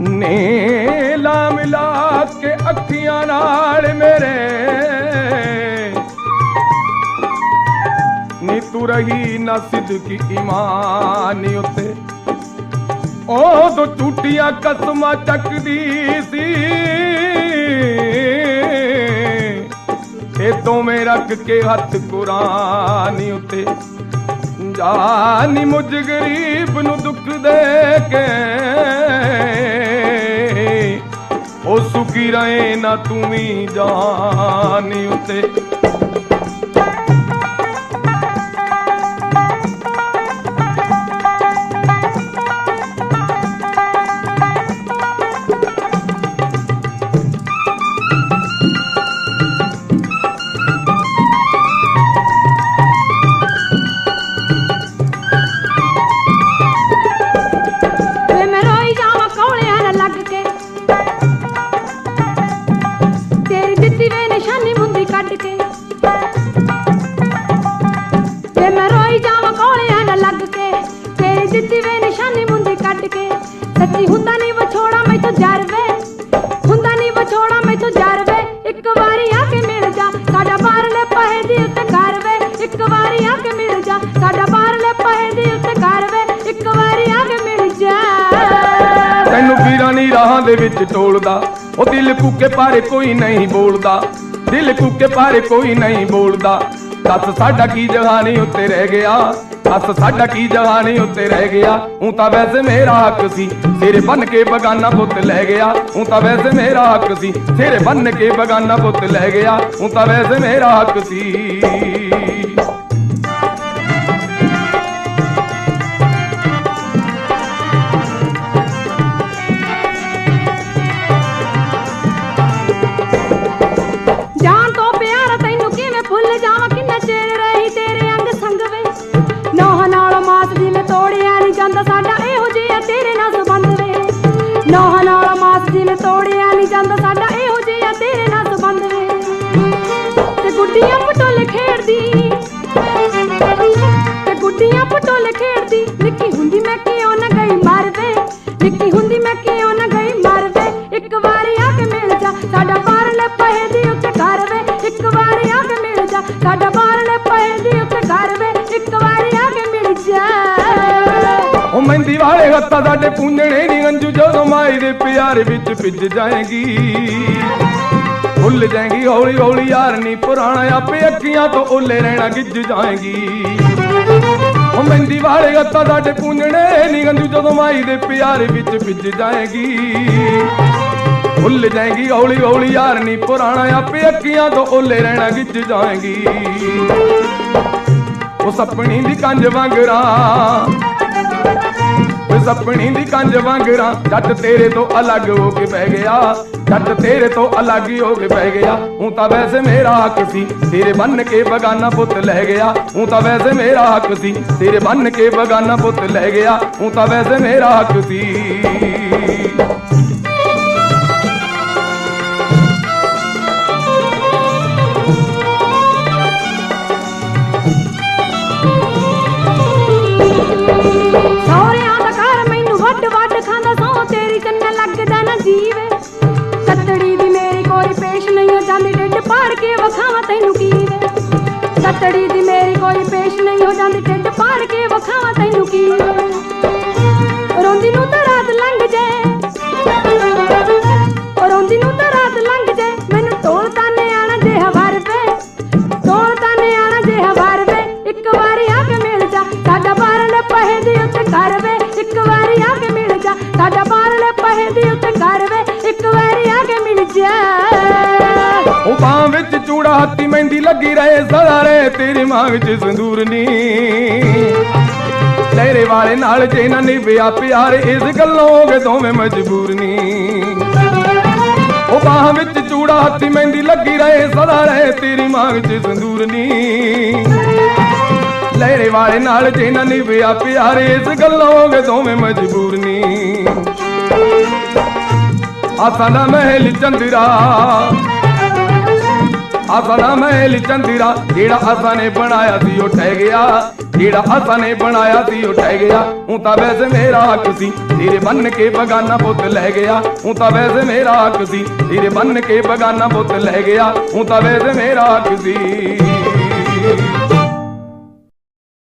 ਨੇ ਮਿਲਾ ਕੇ ਅੱਖੀਆਂ ਨਾਲ ਮੇਰੇ। ਨੀ ਤੂੰ ਰਹੀ ਨਾ ਸਿੱਧਕੀ ਈਮਾਨ ਉਤੇ। ਉਹ ਦੋ ਟੂਟੀਆਂ ਕਸਮਾਂ ਚੱਕਦੀ ਸੀ। ਤੇ ਦੋਵੇਂ ਰੱਖ ਕੇ ਹੱਥ ਕੁਰਾਨ ਉਤੇ। ਜਾਨੀ ਮੁਝ ਗਰੀਬ ਨੂੰ ਦੁੱਖ ਦੇ ਕੇ। ਉਹ ਸੁਖੀ ਰਹੇ ਨਾ ਤੂੰ ਵੀ ਜਾਨ ਉਤੇ। ਦਿੱਤੀ ਵੇ ਨਿਸ਼ਾਨੀ ਮੁੰਦੀ ਕੱਢ ਕੇ। ਵੇ ਮੈਂ ਰੋਈ ਜਾਵਾਂ ਕੌਲਿਆਂ ਨਾਲ ਲੱਗ ਕੇ, ਤੇਰੀ ਦਿੱਤੀ ਵੇ ਨਿਸ਼ਾਨੀ ਮੁੰਦੀ ਕੱਢ ਕੇ। ਸੱਚੀ ਹੁੰਦਾ ਨਹੀਂ ਵਿਛੋੜਾ ਮੈਥੋਂ ਜਰ ਵੇ ਹੁੰਦਾ ਨਹੀਂ ਵਿਛੋੜਾ ਮੈਥੋਂ ਜਰ ਵੇ ਇੱਕ ਵਾਰੀ ਆ ਕੇ ਮਿਲ ਜਾ, ਸਾਡਾ ਬਾਹਰਲੇ ਪਹੇ ਦੀ ਉੱਤੇ ਘਰ ਵੇ। ਇੱਕ ਵਾਰੀ ਆ ਕੇ ਮਿਲ ਜਾ, ਸਾਡਾ ਬਾਹਰਲੇ ਪਹੇ ਦੀ ਉੱਤੇ ਘਰ ਵੇ। ਇੱਕ ਵਾਰੀ ਆ ਕੇ ਮਿਲ ਜਾ। ਤੈਨੂੰ ਵੀਰਾਂ ਨੀ ਰਾਹਾਂ ਦੇ ਵਿੱਚ ਟੋਲਦਾ ਉਹ ਦਿਲ ਕੂਕੇ ਪਾਰੇ ਕੋਈ ਨਹੀਂ ਬੋਲਦਾ। ਦਿਲ ਕੂਕੇ ਪਾਰੇ ਕੋਈ ਨਹੀਂ ਬੋਲਦਾ। ਦੱਸ ਸਾਡਾ ਕੀ ਜਹਾਨੀ ਉੱਤੇ ਰਹਿ ਗਿਆ। ਦੱਸ ਸਾਡਾ ਕੀ ਜਹਾਨੀ ਉੱਤੇ ਰਹਿ ਗਿਆ। ਹੂੰ ਤਾਂ ਵੈਸੇ ਮੇਰਾ ਹੱਕ ਸੀ, ਸਿਰ ਬੰਨ ਕੇ ਬਗਾਨਾ ਪੁੱਤ ਲੈ ਗਿਆ। ਹੂੰ ਤਾਂ ਵੈਸੇ ਮੇਰਾ ਹੱਕ ਸੀ, ਸਿਰ ਬੰਨ ਕੇ ਬਗਾਨਾ ਪੁੱਤ ਲੈ ਗਿਆ। ਹੂੰ ਤਾਂ ਵੈਸੇ ਮੇਰਾ ਹੱਕ ਸੀ। ਗੁੱਡੀਆਂ ਪਟੋਲੇ ਖੇਡਦੀ ਨਿੱਕੀ ਹੁੰਦੀ ਮੈਂ ਕਿਉਂ ਨਾ ਗਈ ਮਰ ਨਿੱਕੀ ਹੁੰਦੀ ਮੈਂ ਕਿਉਂ ਨਾ ਗਈ ਮਰ ਇੱਕ ਵਾਰੀ ਆ ਕੇ ਮਿਲ ਜਾ, ਸਾਡਾ ਬਾਹਰਲੇ ਪਹੇ ਦੀ ਉੱਤੇ ਘਰ ਵੇ। ਇੱਕ ਵਾਰੀ ਆ ਕੇ ਮਿਲ ਜਾ, ਸਾਡਾ ਬਾਹਰਲੇ ਪਹੇ ਦੀ ਉੱਤੇ ਘਰ ਵੇ। ਇੱਕ ਵਾਰੀ ਆ ਕੇ ਮਿਲ ਜਾ। ਉਹ ਮਹਿੰਦੀ ਵਾਲੇ ਹੱਥਾਂ ਸਾਡੇ ਪੂੰਝਣੇ ਨਹੀਂ ਅੰਜੂ, ਜਦੋਂ ਮਾਈ ਦੇ ਪਿਆਰ ਵਿੱਚ ਭਿੱਜ ਜਾਏਗੀ। ਭੁੱਲ ਜਾਏਗੀ ਹੌਲੀ ਹੌਲੀ ਯਾਰ ਨਹੀਂ ਪੁਰਾਣਾ, ਆਪੇ ਅੱਖੀਆਂ ਤੋਂ ਉੱਲੇ ਰਹਿਣਾ ਗਿੱਜ ਜਾਏਗੀ। ਉਹ ਮਹਿੰਦੀ ਵਾਲੇ ਹੱਥਾਂ ਸਾਡੇ ਪੂੰਝਣੇ ਨਹੀਂ ਅੰਜੂ ਜਦੋਂ ਮਾਈ ਦੇ ਪਿਆਰ ਵਿੱਚ ਭਿੱਜ ਜਾਏਗੀ। ਭੁੱਲ ਜਾਏਗੀ ਹੌਲੀ ਹੌਲੀ ਯਾਰ ਨਹੀਂ ਪੁਰਾਣਾ, ਆਪੇ ਅੱਖੀਆਂ ਤੋਂ ਓਲੇ ਰਹਿਣਾ ਗਿੱਜ ਜਾਏਗੀ। ਉਹ ਸਪਣੀ ਦੀ ਕੰਜ ਵਾਂਗਰਾ ਓ ਸਪਣੀ ਦੀ ਕੰਜ ਵਾਂਗਰਾ, ਜੱਟ ਤੇਰੇ ਤੋਂ ਅਲੱਗ ਹੋ ਕੇ ਬਹਿ ਗਿਆ। ਜੱਟ ਤੇਰੇ ਤੋਂ ਅਲੱਗ ਹੀ ਹੋ ਕੇ ਬਹਿ ਗਿਆ। ਹੂੰ ਤਾਂ ਵੈਸੇ ਮੇਰਾ ਹੱਕ ਸੀ, ਤੇਰੇ ਬੰਨ ਕੇ ਬਗਾਨਾ ਪੁੱਤ ਲੈ ਗਿਆ। ਹੂੰ ਤਾਂ ਵੈਸੇ ਮੇਰਾ ਹੱਕ ਸੀ, ਤੇਰੇ ਬੰਨ ਕੇ ਬਗਾਨਾ ਪੁੱਤ ਲੈ ਗਿਆ। ਹੂੰ ਤਾਂ ਵੈਸੇ ਮੇਰਾ ਹੱਕ ਸੀ। ਸੱਤੜੀ ਦੀ ਮੇਰੀ ਕੋਈ ਪੇਸ਼ ਨਹੀਂ ਹੋ ਜਾਂਦੀ, ਢਿੱਡ ਪਾੜ ਕੇ ਵਖਾਵਾਂ ਤੈਨੂੰ ਕੀ? ਰੋਂਦੀ ਨੂੰ ਤਾਂ ਰਾਤ ਲੰਘ ਜਾਏ ਰੋਂਦੀ ਨੂੰ ਤਾਂ ਰਾਤ ਲੰਘ ਜਾਏ ਮੈਨੂੰ ਢੋਲ ਤਾਨੇ ਆਣਾ ਜੇ ਹਵਾਰ ਵੇ। ਢੋਲ ਤਾਨੇ ਆਣਾ ਜੇ ਹਵਾਰ ਵੇ। ਇੱਕ ਵਾਰੀ ਆ ਕੇ ਮਿਲ ਜਾ, ਸਾਡਾ ਬਾਰਲੇ ਪਹੇ ਦੀ ਉੱਤੇ ਘਰ ਵੇ। ਇੱਕ ਵਾਰੀ ਆ ਕੇ ਮਿਲ ਜਾ, ਸਾਡਾ ਚੂੜਾ ਹੱਥੀ ਮਹਿੰਦੀ ਲੱਗੀ ਰਹੇ ਸਦਾ ਰਹੇ ਤੇਰੀ ਮਾਂ ਵਿੱਚ ਸੰਦੂਰ ਨੀ। ਲਹਿਰੇ ਵਾਲੇ ਨਾਲ ਜੇ ਨਾ ਨਿਭਿਆ ਪਿਆਰ, ਇਸ ਗੱਲੋਂ ਹੋ ਗਏ ਦੋਵੇਂ ਮਜਬੂਰ ਨੀ। ਉਹ ਬਾਹ ਵਿੱਚ ਚੂੜਾ ਹੱਥੀ ਮਹਿੰਦੀ ਲੱਗੀ ਰਹੇ ਸਦਾ ਰਹੇ ਤੇਰੀ ਮਾਂ ਵਿੱਚ ਸੰਦੂਰ ਨੀ। ਲਹਿਰੇ ਵਾਲੇ ਨਾਲ ਜੇ ਨਾ ਨਿਭਿਆ ਪਿਆਰ, ਇਸ ਗੱਲੋਂ ਹੋ ਗਏ ਦੋਵੇਂ ਮਜਬੂਰ ਨੀ। ਆਸਾਂ ਦਾ ਮਹਿਲ ਚੰਦਰਾ ਆਸਾਂ ਮਹਿਲ ਚੰਦਰਾ, ਜਿਹੜਾ ਆਸਾਂ ਨੇ ਬਣਾਇਆ ਸੀ, ਉਹ ਠਹਿ ਗਿਆ। ਜਿਹੜਾ ਆਸਾ ਨੇ ਬਣਾਇਆ ਸੀ, ਉਹ ਟਹਿ ਗਿਆ। ਹੂੰ ਤਾਂ ਵੈਸੇ ਮੇਰਾ ਹੱਕ ਸੀ ਤੇਰੇ ਬੰਨ ਕੇ ਬਗਾਨਾ ਪੁੱਤ ਲੈ ਗਿਆ। ਹੂੰ ਤਾਂ ਵੈਸੇ ਮੇਰਾ ਹੱਕ ਸੀ ਤੇਰੇ ਬੰਨ ਕੇ ਬਗਾਨਾ ਪੁੱਤ ਲੈ ਗਿਆ। ਹੂੰ ਤਾਂ ਵੈਸੇ ਮੇਰਾ ਹੱਕ ਸੀ।